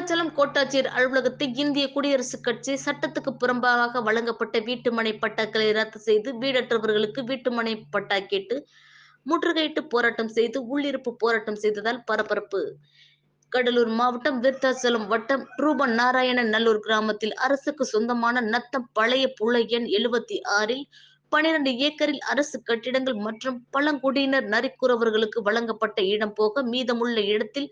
விருத்தாச்சலம் கோட்டாட்சியர் அலுவலகத்தை இந்திய குடியரசுக் கட்சி சட்டத்துக்கு புறம்பாக வழங்கப்பட்ட வீட்டுமனை பட்டாக்களை ரத்து செய்து வீடற்றவர்களுக்கு வீட்டுமனை பட்டா கேட்டு முற்றுகையிட்டு போராட்டம் செய்து உள்ளிருப்பு போராட்டம் செய்ததால் பரபரப்பு. கடலூர் மாவட்டம் விருத்தாச்சலம் வட்டம் ரூபன் நாராயணன் நல்லூர் கிராமத்தில் அரசுக்கு சொந்தமான நத்தம் பழைய புள்ள எண் எழுபத்தி ஆறில் பனிரெண்டு ஏக்கரில் அரசு கட்டிடங்கள் மற்றும் பழங்குடியினர் நரிக்குறவர்களுக்கு வழங்கப்பட்ட இடம் போக மீதமுள்ள இடத்தில்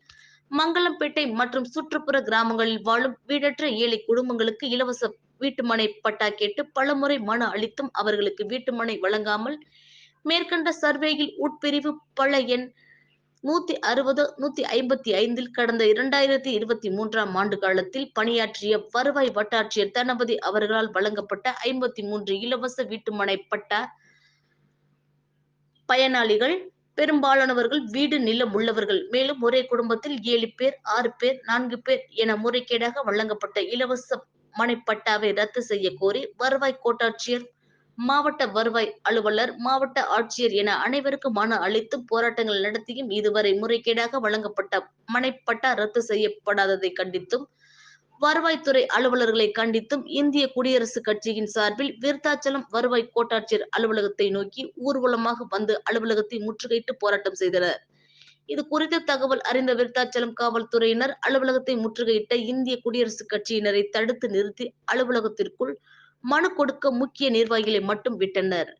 மங்களம்பேட்டை மற்றும் சுற்றுப்புற கிராமங்களில் வாழும் வீடற்ற ஏழை குடும்பங்களுக்கு இலவச வீட்டுமனை பட்டா கேட்டு பலமுறை மனு அளித்தும் அவர்களுக்கு வீட்டுமனை வழங்காமல் மேற்கண்ட சர்வேயில் உட்பிரிவு பல எண் நூத்தி அறுபது நூத்தி ஐம்பத்தி ஐந்தில் கடந்த இரண்டாயிரத்தி இருபத்தி மூன்றாம் ஆண்டு காலத்தில் பணியாற்றிய வருவாய் வட்டாட்சியர் தனபதி அவர்களால் வழங்கப்பட்ட ஐம்பத்தி மூன்று இலவச வீட்டுமனை பட்டா பயனாளிகள் பெரும்பாலானவர்கள் வீடு நிலம் உள்ளவர்கள். மேலும் ஒரே குடும்பத்தில் ஏழு பேர் ஆறு பேர் நான்கு பேர் என முறைகேடாக வழங்கப்பட்ட இலவச மனைப்பட்டாவை ரத்து செய்ய கோரி வருவாய் கோட்டாட்சியர் மாவட்ட வருவாய் அலுவலர் மாவட்ட ஆட்சியர் என அனைவருக்கும் மனு அளித்தும் போராட்டங்கள் நடத்தியும் இதுவரை முறைகேடாக வழங்கப்பட்ட மனைப்பட்டா ரத்து செய்யப்படாததை கண்டித்தும் வருவாய்த்துறை அலுவலர்களை கண்டித்தும் இந்திய குடியரசுக் கட்சியின் சார்பில் விருத்தாச்சலம் வருவாய் கோட்டாட்சியர் அலுவலகத்தை நோக்கி ஊர்வலமாக வந்து அலுவலகத்தை முற்றுகையிட்டு போராட்டம் செய்தனர். இது குறித்த தகவல் அறிந்த விருத்தாச்சலம் காவல்துறையினர் அலுவலகத்தை முற்றுகையிட்ட இந்திய குடியரசுக் கட்சியினரை தடுத்து நிறுத்தி அலுவலகத்திற்குள் மனு கொடுக்க முக்கிய நிர்வாகிகளை மட்டும் விட்டனர்.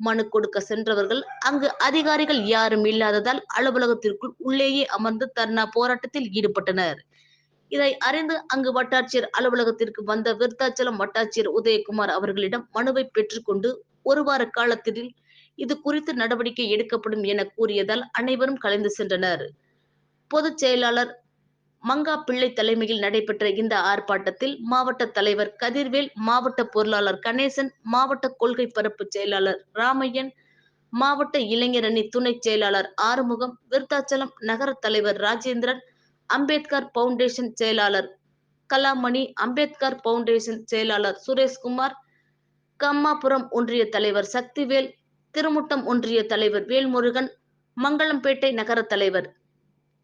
மனு கொடுக்க சென்றவர்கள் அங்கு அதிகாரிகள் யாரும் இல்லாததால் அலுவலகத்திற்குள் உள்ளேயே அமர்ந்து தர்ணா போராட்டத்தில் ஈடுபட்டனர். இதை அறிந்து அங்கு வட்டாட்சியர் அலுவலகத்திற்கு வந்த விருத்தாச்சலம் வட்டாட்சியர் உதயகுமார் அவர்களிடம் மனுவை பெற்றுக்கொண்டு ஒரு வார காலத்தில் இது குறித்து நடவடிக்கை எடுக்கப்படும் என கூறியதால் அனைவரும் கலைந்து சென்றனர். பொதுச் செயலாளர் மங்கா பிள்ளை தலைமையில் நடைபெற்ற இந்த ஆர்ப்பாட்டத்தில் மாவட்ட தலைவர் கதிர்வேல் மாவட்ட பொருளாளர் கணேசன் மாவட்ட கொள்கை பரப்பு செயலாளர் ராமையன் மாவட்ட இளைஞரணி துணை செயலாளர் ஆறுமுகம் விருத்தாச்சலம் நகர தலைவர் ராஜேந்திரன் அம்பேத்கர் பவுண்டேஷன் செயலாளர் கலாமணி அம்பேத்கர் பவுண்டேஷன் செயலாளர் சுரேஷ்குமார் கம்மாபுரம் ஒன்றிய தலைவர் சக்திவேல் திருமுட்டம் ஒன்றிய தலைவர் வேல்முருகன் மங்களம்பேட்டை நகர தலைவர்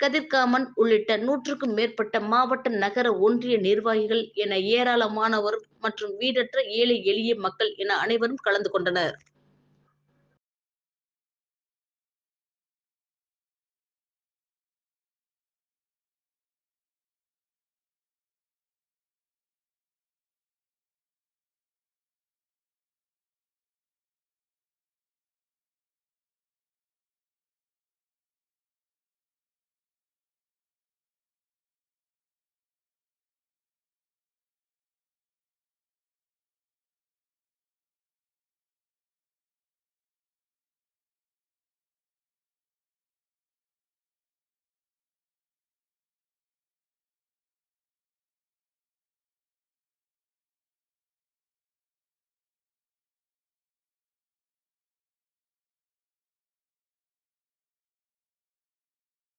கதிர்காமன் உள்ளிட்ட நூற்றுக்கும் மேற்பட்ட மாவட்ட நகர ஒன்றிய நிர்வாகிகள் என ஏராளமானவர் மற்றும் வீடற்ற ஏழை எளிய மக்கள் என அனைவரும் கலந்து கொண்டனர்.